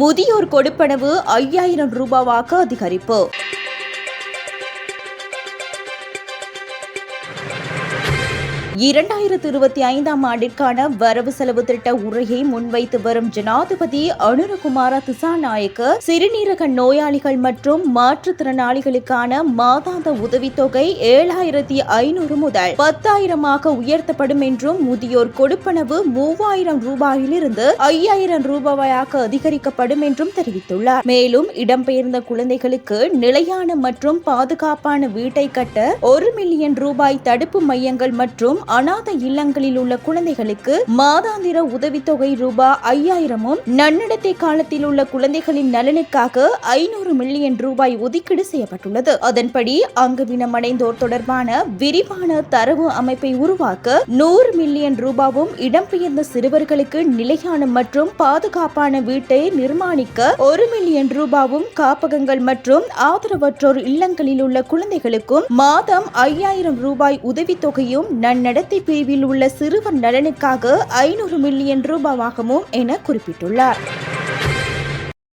முதியோர் கொடுப்பனவு ஐயாயிரம் ரூபாவாக அதிகரிப்பு. இரண்டாயிரத்து இருபத்தி ஐந்தாம் ஆண்டிற்கான வரவு செலவு திட்ட உரையை முன்வைத்து வரும் ஜனாதிபதி அனுரகுமார திசாநாயக்க சிறுநீரக நோயாளிகள் மற்றும் மாற்றுத்திறனாளிகளுக்கான மாதாந்த உதவித்தொகை ஏழாயிரத்தி ஐநூறு முதல் பத்தாயிரமாக உயர்த்தப்படும் என்றும் முதியோர் கொடுப்பனவு மூவாயிரம் ரூபாயிலிருந்து ஐயாயிரம் ரூபாயாக அதிகரிக்கப்படும் என்றும் தெரிவித்துள்ளார். மேலும் இடம்பெயர்ந்த குழந்தைகளுக்கு நிலையான மற்றும் பாதுகாப்பான வீட்டை கட்ட ஒரு மில்லியன் ரூபாய் தடுப்பு மையங்கள் மற்றும் அநாத இல்லங்களில் உள்ள குழந்தைகளுக்கு மாதாந்திர உதவித்தொகை ரூபாய் ஐயாயிரமும் நன்னடத்தை காலத்தில் உள்ள குழந்தைகளின் நலனுக்காக ஐநூறு மில்லியன் ரூபாய் ஒதுக்கீடு செய்யப்பட்டுள்ளது. அதன்படி அங்குவினமடைந்தோர் தொடர்பான விரிவான தரவு அமைப்பை உருவாக்க நூறு மில்லியன் ரூபாவும் இடம்பெயர்ந்த சிறுவர்களுக்கு நிலையான மற்றும் பாதுகாப்பான வீட்டை நிர்மாணிக்க ஒரு மில்லியன் ரூபாவும் காப்பகங்கள் மற்றும் ஆதரவற்றோர் இல்லங்களில் உள்ள குழந்தைகளுக்கும் மாதம் ஐயாயிரம் ரூபாய் உதவித்தொகையும் நன்னடத்தை பிரிவில் உள்ள சிறுவர் நலனுக்காக ஐநூறு மில்லியன் ரூபாவாகவும் என குறிப்பிட்டுள்ளார்.